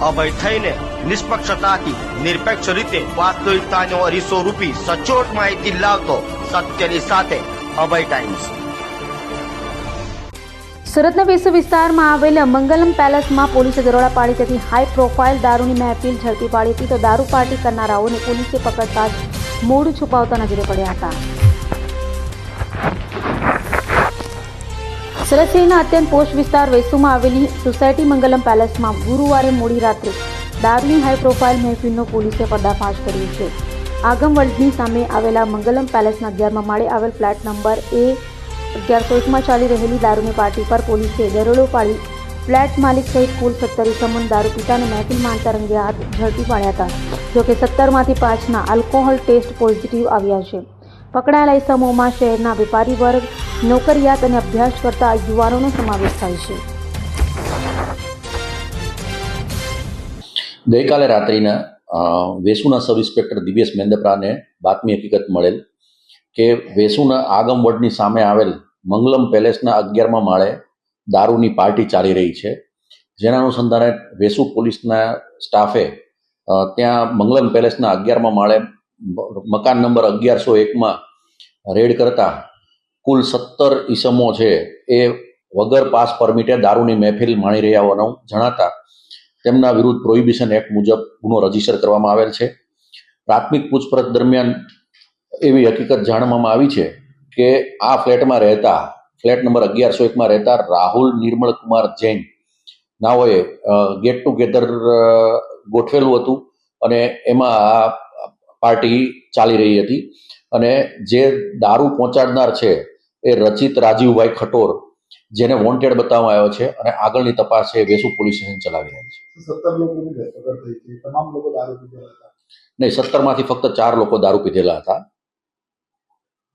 અભય થઈને નિષ્પક્ષતાથી, નિરપેક્ષ રીતે વાસ્તવિકતાનો અરીસો રૂપી સચોટ માહિતી લાવતો સત્યની સાથે અભય ટાઈમ્સ સુરતના વિશ્વ વિસ્તારમાં આવેલ મંગલમ પેલેસમાં પોલીસે દરોડા પાડી તેથી હાઈ પ્રોફાઇલ દારૂની મહેફિલ ઝડપી પાડી હતી તો દારૂ પાર્ટી કરનારાઓને પોલીસે પકડતા જ મૂળ છુપાવતા નજરે પડ્યા હતા. સુરત અત્યંત પોષ વિસ્તાર વેસુમાં આવેલી સોસાયટી મંગલમ પેલેસમાં ગુરુવારે મોડી રાત્રે દારૂની હાઈ પ્રોફાઇલ મહેફિલનો પોલીસે પર્દાફાશ કર્યો છે. આગમ વર્લ્ડની સામે આવેલા મંગલમ પેલેસના અગિયારમાં માળે આવેલ ફ્લેટ નંબર એ અગિયારસો એકમાં ચાલી રહેલી દારૂની પાર્ટી પર પોલીસે દરોડો પાડી ફ્લેટ માલિક સહિત કુલ સત્તર ઇસમોને દારૂ પીતાને મહેફિલ માણતા રંગે હાથ ઝડપી પાડ્યા હતા જોકે સત્તરમાંથી પાંચના આલ્કોહોલ ટેસ્ટ પોઝિટિવ આવ્યા છે. પકડાયેલા ઇસમોમાં શહેરના વેપારી વર્ગ નોકરિયાત અને અભ્યાસ કરતા યુવાનોનો સમાવેશ થાય છે. ગઈકાલે રાત્રિના વેસુના સબ ઇન્સ્પેક્ટર દિવ્યેશ મેંદપરાને બાતમી હકીકત મળેલ કે વેસુના આગમ વડની સામે આવેલ મંગલમ પેલેસના અગિયારમાં માળે દારૂની પાર્ટી ચાલી રહી છે. જેના અનુસંધાને વેસુ પોલીસના સ્ટાફે ત્યાં મંગલમ પેલેસના અગિયારમાં માળે મકાન નંબર અગિયારસો એકમાં રેડ કરતા કુલ સત્તર ઈસમો છે, એ વગર પાસ પરમિટે દારૂની મહેફિલ માણી રહ્યા હોવાનું જણાતા તેમના વિરુદ્ધ પ્રોહિબિશન એક્ટ મુજબ ગુનો રજિસ્ટર કરવામાં આવેલ છે. પ્રાથમિક પૂછપરછ દરમિયાન એવી હકીકત જાણવામાં આવી છે કે આ ફ્લેટમાં રહેતા, ફ્લેટ નંબર અગિયારસો એકમાં રહેતા રાહુલ નિર્મળકુમાર જૈન નાઓએ ગેટ ટુગેધર ગોઠવેલું હતું અને એમાં આ પાર્ટી ચાલી રહી હતી અને જે દારૂ પહોંચાડનાર છે એ રચિત રાજીવભાઈ ખટોર જેને વોન્ટેડ બતાવવામાં આવ્યો છે અને આગળની તપાસ છે વેસુ પોલીસ સ્ટેશન ચલાવી રહી છે. સત્તર લોકોની ધરપકડ થઈ છે તમામ લોકો દારૂ પીધેલા હતા. નહીં સત્તરમાંથી ફક્ત ચાર લોકો દારૂ પીધેલા હતા.